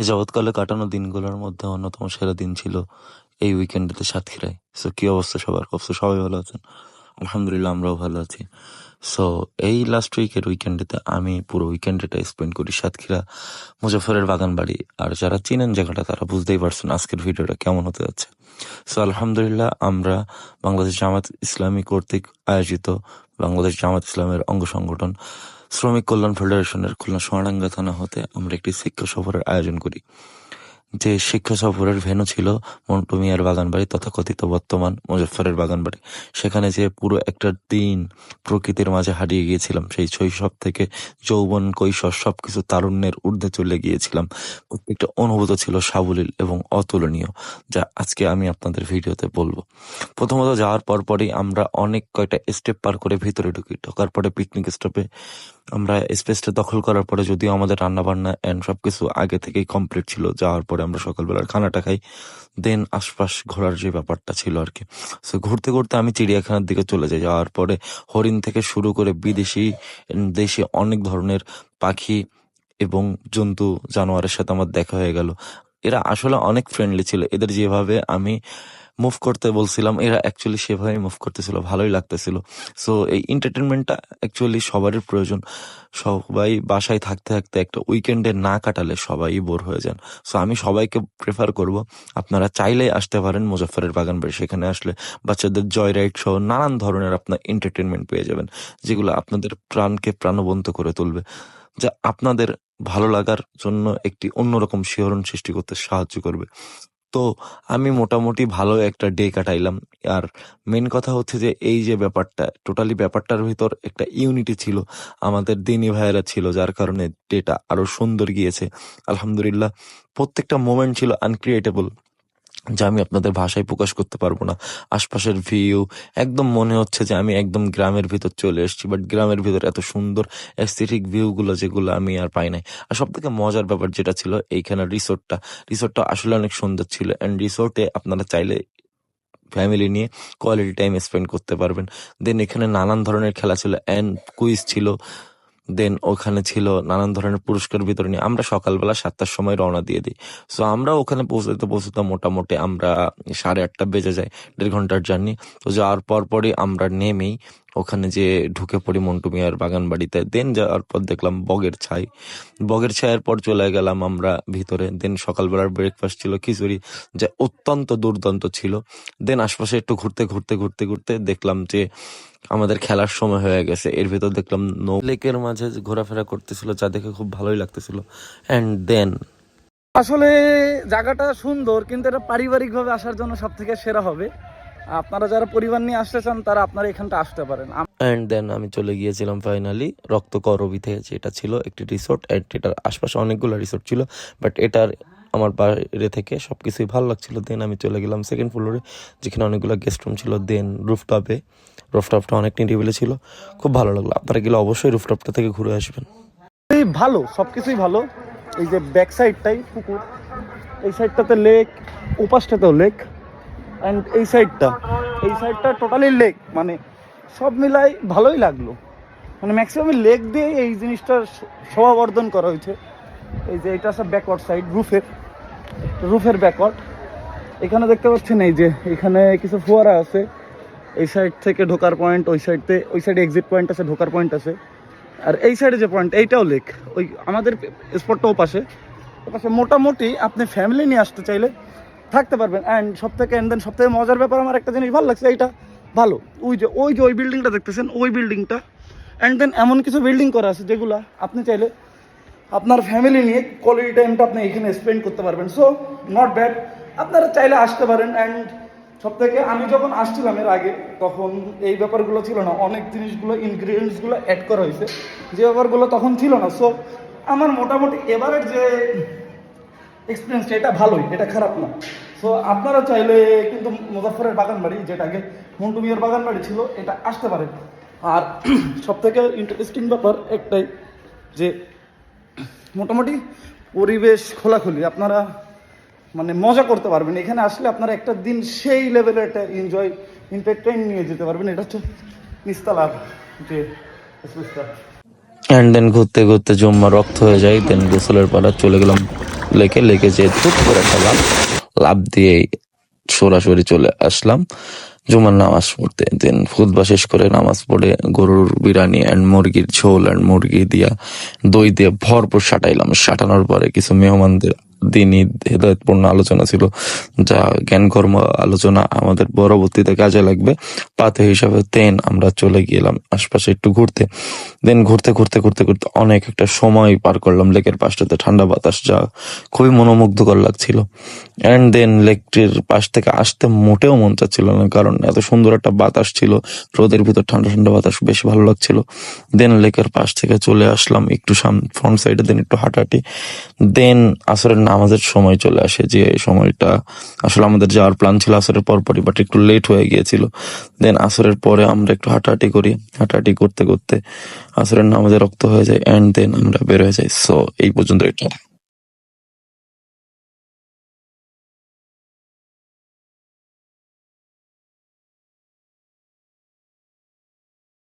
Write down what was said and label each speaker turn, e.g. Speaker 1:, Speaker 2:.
Speaker 1: এ যাবৎকালে কাটানো দিনগুলোর মধ্যে অন্যতম সেরা দিন ছিল এই উইকেন্ডেতে সাতক্ষীরায়। সো কি অবস্থা সবার? অবস্থা সবাই ভালো আছেন? আলহামদুলিল্লাহ, আমরাও ভালো আছি। সো এই লাস্ট উইকের উইকেন্ডেতে আমি পুরো উইকেন্ডেটা স্পেন্ড করি সাতক্ষীরা মুজাফরের বাগান বাড়ি আর যারা চিনেন জায়গাটা, তারা বুঝতেই পারছেন আজকের ভিডিওটা কেমন হতে যাচ্ছে। সো আলহামদুলিল্লাহ, আমরা বাংলাদেশ জামাত ইসলামী কর্তৃক আয়োজিত বাংলাদেশ জামাত ইসলামের অঙ্গ সংগঠন শ্রমিক কল্যাণ ফেডারেশনের খুলনা সোনাডাঙ্গা থানা হতে আমরা একটি শিক্ষা সফরের আয়োজন করি। যে শিক্ষা সফরের ভেন্যু ছিল মন্টু মিয়ার বাগানবাড়ি, তথাকথিত বর্তমান মুজফ্ফরের বাগানবাড়ি। সেখানে যে পুরো একটা দিন প্রকৃতির মাঝে হারিয়ে গিয়েছিলাম, সেই শৈশব থেকে যৌবন, কৈশোর সব কিছু তারুণ্যের ঊর্ধ্বে চলে গিয়েছিলাম। প্রত্যেকটা অনুভূত ছিল সাবলীল এবং অতুলনীয়, যা আজকে আমি আপনাদের ভিডিওতে বলব। প্রথমত যাওয়ার পর পরই আমরা অনেক কয়টা স্টেপ পার করে ভিতরে ঢুকি। ঢোকার পরে পিকনিক স্টপে আমরা স্পেসটা দখল করার পরে যদিও আমাদের রান্না বান্না এন্ড সবকিছু আগে থেকেই কমপ্লিট ছিল, যাওয়ার পরে আমরা সকালবেলার খানাটা খাই দেন আশপাশ ঘোরার যে ব্যাপারটা ছিল আর কি সো ঘুরতে ঘুরতে আমি চিড়িয়াখানার দিকে চলে যাই, যাওয়ার পরে হরিণ থেকে শুরু করে বিদেশি দেশে অনেক ধরনের পাখি এবং জন্তু জানোয়ারের সাথে আমার দেখা হয়ে গেল। এরা আসলে অনেক ফ্রেন্ডলি ছিল। এদের যেভাবে আমি মুভ করতে বলছিলাম, এরা অ্যাকচুয়ালি সেভাবে মুভ করতেছিল, ভালোই লাগতেছিল। সো এই এন্টারটেনমেন্টটা অ্যাকচুয়ালি সবারই প্রয়োজন। সবাই বাসায় থাকতে থাকতে একটা উইকেন্ডে না কাটালে সবাই বোর হয়ে যান। সো আমি সবাইকে প্রেফার করব। আপনারা চাইলেই আসতে পারেন মুজফ্ফরের বাগান বাড়ি, সেখানে আসলে বাচ্চাদের জয় রাইড সহ নানান ধরনের আপনার এন্টারটেনমেন্ট পেয়ে যাবেন, যেগুলো আপনাদের প্রাণকে প্রাণবন্ত করে তুলবে, যা আপনাদের ভালো লাগার জন্য একটি অন্যরকম শিহরণ সৃষ্টি করতে সাহায্য করবে। তো আমি মোটামুটি ভালো একটা ডে কাটাইলাম। আর মেন কথা হচ্ছে যে, এই যে ব্যাপারটা টোটালি ব্যাপারটার ভিতর একটা ইউনিটি ছিল আমাদের দিনী ভাইয়েরা ছিল, যার কারণে ডেটা আরও সুন্দর গিয়েছে। আলহামদুলিল্লাহ, প্রত্যেকটা মোমেন্ট ছিল আনক্রিয়েটেবল যা আমি আপনাদের ভাষায় প্রকাশ করতে পারব না। আশপাশের ভিউ একদম মনে হচ্ছে যে আমি একদম গ্রামের ভিতর চলে এসেছি বাট গ্রামের ভিতর এত সুন্দর অ্যাস্থেটিক ভিউগুলো যেগুলো আমি আর পাই নাই। আর সব থেকে মজার ব্যাপার যেটা ছিল, এইখানে রিসোর্টটা। রিসোর্টটা আসলে অনেক সুন্দর ছিল অ্যান্ড রিসোর্টে আপনারা চাইলে ফ্যামিলি নিয়ে কোয়ালিটি টাইম স্পেন্ড করতে পারবেন। দেন এখানে নানান ধরনের খেলা ছিল অ্যান্ড কুইজ ছিল। দেন ওখানে ছিল নানান ধরনের পুরস্কার বিতরণী। আমরা সকালবেলা সাতটার সময় রওনা দিয়ে দিই। সো আমরা ওখানে পৌঁছতে পৌঁছতে মোটামুটি আমরা সাড়ে আটটা বেজে যায়, দেড় ঘণ্টার জার্নি। তো যাওয়ার পর পরই আমরা নেমেই ওখানে যে ঢুকে পড়ি মন্টু মিয়ার বাগান বাড়িতে দেন যাওয়ার পর দেখলাম বগের ছাই। বগের ছায়ের পর চলে গেলাম আমরা ভিতরে। দেন সকালবেলার ব্রেকফাস্ট ছিল খিচুড়ি, যা অত্যন্ত দুর্দান্ত ছিল। দেন আশপাশে একটু ঘুরতে ঘুরতে ঘুরতে ঘুরতে দেখলাম যে আমাদের খেলার সময় হয়ে গেছে। এর ভিতর দেখলাম নৌ লেকের মাঝে ঘোরাফেরা করতেছিল, যা দেখে খুব ভালোই লাগতেছিল। অ্যান্ড দেন
Speaker 2: আসলে জায়গাটা সুন্দর, কিন্তু এটা পারিবারিকভাবে আসার জন্য সব থেকে সেরা হবে। আপনারা যারা পরিবার নিয়ে আসতে চান তারা আপনারা এখানটা আসতে পারেন।
Speaker 1: অ্যান্ড দেন আমি চলে গিয়েছিলাম ফাইনালি রক্ত করবিতে যেটা ছিল একটি রিসোর্ট অ্যান্ড এটার আশপাশে অনেকগুলো রিসোর্ট ছিল বাট এটার আমার বাইরে থেকে সব কিছুই ভালো লাগছিল। দেন আমি চলে গেলাম সেকেন্ড ফ্লোরে যেখানে অনেকগুলো গেস্ট রুম ছিল দেন রুফটপে রুফটপটা অনেক নিরিবিলি ছিল খুব ভালো লাগল। আপনারা গেলে অবশ্যই রুফটপটা থেকে ঘুরে আসবেন।
Speaker 2: এই ভালো সব কিছুই ভালো। এই যে ব্যাক সাইডটাই পুকুর এই সাইডটাতে লেক ওপাশটাতেও লেক অ্যান্ড এই সাইডটা এই সাইডটা টোটালি লেক মানে সব মিলাই ভালোই লাগল। মানে ম্যাক্সিমাম লেক দিয়ে এই জিনিসটার শোভাবর্ধন করা হয়েছে। এই যে এটা সব ব্যাকওয়ার্ড সাইড রুফের রুফের ব্যাকওয়ার্ড এখানে দেখতে পাচ্ছেন এই যে, এখানে কিছু ফোয়ারা আছে। এই সাইড থেকে ঢোকার পয়েন্ট ওই সাইডতে ওই সাইডে এক্সিট পয়েন্ট আছে, ঢোকার পয়েন্ট আছে। আর এই সাইডে যে পয়েন্ট এইটাও লেক ওই আমাদের স্পটটা ও পাশে। পাশে মোটামুটি আপনি ফ্যামিলি নিয়ে আসতে চাইলে থাকতে পারবেন। অ্যান্ড সব থেকে অ্যান্ড দেন সব থেকে মজার ব্যাপার আমার একটা জিনিস ভালো লাগছে, এইটা ভালো। ওই যে ওই যে ওই বিল্ডিংটা দেখতেছেন, ওই বিল্ডিংটা অ্যান্ড দেন এমন কিছু বিল্ডিং করা আছে যেগুলা আপনি চাইলে আপনার ফ্যামিলি নিয়ে কোয়ালিটি টাইমটা আপনি এখানে স্পেন্ড করতে পারবেন। সো নট ব্যাড আপনারা চাইলে আসতে পারেন। অ্যান্ড সব থেকে আমি যখন আসছিলাম এর আগে, তখন এই ব্যাপারগুলো ছিল না। অনেক জিনিসগুলো ইনগ্রিডিয়েন্টসগুলো অ্যাড করা হয়েছে। যে ব্যাপারগুলো তখন ছিল না। সো আমার মোটামুটি এবারের যে এক্সপিরিয়েন্সটা এটা ভালোই, এটা খারাপ না। সো আপনারা চাইলে কিন্তু মুজাফরের বাগান বাড়ি, যেটা আগে মন্টু মিয়ার বাগান বাড়ি ছিল, এটা আসতে পারে। আর সব থেকে ইন্টারেস্টিং ব্যাপার একটাই যে, মোটামুটি পরিবেশ খোলাখুলি, আপনারা মানে মজা করতে পারবেন। এখানে আসলে আপনারা একটা দিন সেই লেভেলের একটা এনজয় এন্টারটেইন নিয়ে যেতে পারবেন। এটা হচ্ছে নিস্তালার যে
Speaker 1: অ্যান্ড দেন ঘুরতে ঘুরতে জম্মা রক্ত হয়ে যায় দেন গোসলের পাড়া চলে গেলাম। লেকে লেকে যে টুক করে খেলাম লাভ দিয়েই দিয়ে সরাসরি চলে আসলাম। জুমার নামাজ পড়তে। দেন ফুদবা শেষ করে নামাজ পড়ে গরুর বিরানি অ্যান্ড মুরগির ঝোল অ্যান্ড মুরগি দিয়া দই দিয়ে ভরপুর সাটাইলাম। সাটানোর পরে কিছু মেহমানদের দিনই হেদায়তপূর্ণ আলোচনা ছিল, যা জ্ঞান কর্ম আলোচনা আমাদের পরবর্তীতে কাজে লাগবে। পাতে হিসাবে দেন আমরা চলে গেলাম আশপাশে একটু ঘুরতে। দেন ঘুরতে ঘুরতে ঘুরতে ঘুরতে অনেক একটা সময় পার করলাম লেকের পাশটাতে, ঠান্ডা বাতাস যা খুবই মনোমুগ্ধকর লাগছিল। অ্যান্ড দেন লেকটির পাশ থেকে আসতে মোটেও মন চাচ্ছিল না, কারণ এত সুন্দর একটা বাতাস ছিল, রোদের ভিতর ঠান্ডা ঠান্ডা বাতাস বেশ ভালো লাগছিল। দেন লেকের পাশ থেকে চলে আসলাম একটু সাম ফ্রন্ট সাইডে দেন একটু হাঁটাহাঁটি। দেন আসরের নামাজের সময় চলে আসে যে এই সময়টা। আসলে আমাদের যাওয়ার প্ল্যান ছিল আসরের পরপরই বাট একটু লেট হয়ে গিয়েছিল। দেন আসরের পরে আমরা একটু হাঁটাহাঁটি করি। হাঁটাহাঁটি করতে করতে আসরের নামাজে রক্ত হয়ে যায় অ্যান্ড দেন আমরা বের হয়ে যাই। সো এই পর্যন্ত এটা।